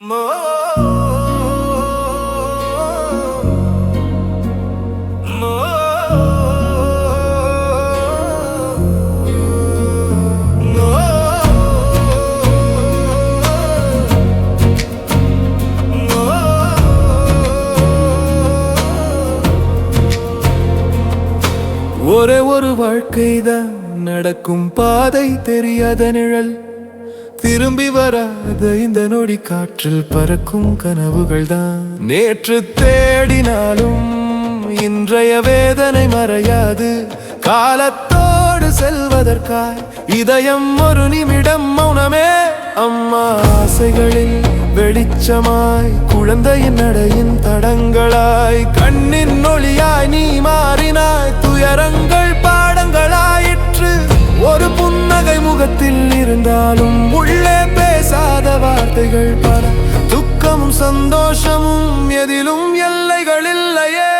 ஒரே ஒரு வாழ்க்கைதான் நடக்கும் பாதை தெரியாத நிழல். திரும்பி வராத இந்த நொடி காற்றில் பறக்கும் கனவுகள் தான் நேற்று தேடினாலும் இன்றைய வேதனை மறையாது. காலத்தோடு செல்வதற்காய் இதயம் ஒரு நிமிடம் மௌனமே. அம்மா ஆசைகளில் வெளிச்சமாய் குழந்தையின் நடையின் தடங்களாய் கண்ணின் ஒளியாய் நீ மாறினாய். துயரங்கள் பாடங்களாயிற்று. ஒரு புன்னகை முகத்தில் இருந்தாலும் வார்த்தைகள் பல. துக்கமும் சந்தோஷமும் எதிலும் எல்லைகள் இல்லையே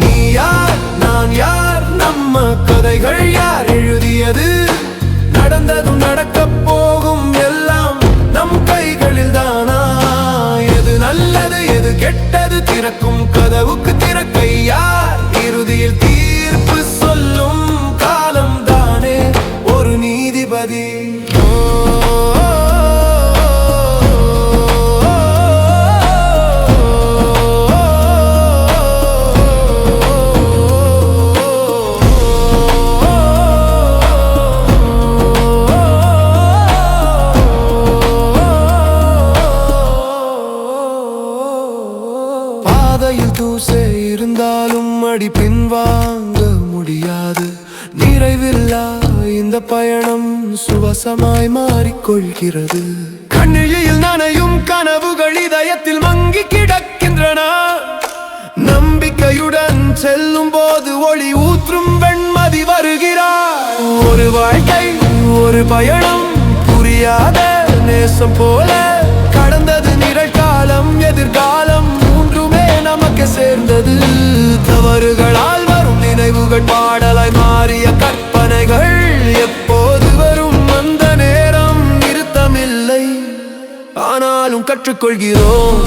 நீ யார் நான் யார் நம்ம கதைகள் யார் எழுதியது? நடந்ததும் நடக்க போகும் எல்லாம் நம் கைகளில் தானா எது நல்லது எது கெட்டது திறக்கும் கதவுக்கு திறக்கையா? வந்தாலும் அடி பின்வாங்க முடியாது. நிறைவில்லா இந்த பயணம் சுவாசமாய் மாறிக்கொள்கிறது. கண்ணிழியில் நனையும் கனவுகள் இதயத்தில் மங்கி கிடக்கின்றன. நம்பிக்கையுடன் செல்லும் போது ஒளி ஊற்றும் வெண்மதி வருகிறார். ஒரு வாழ்க்கை ஒரு பயணம் புரியாத நேசம் போல. கடந்தது நிகழ்காலம் எதிர்காலம் ஆனாலும் கற்றுக்கொள்கிறோம்.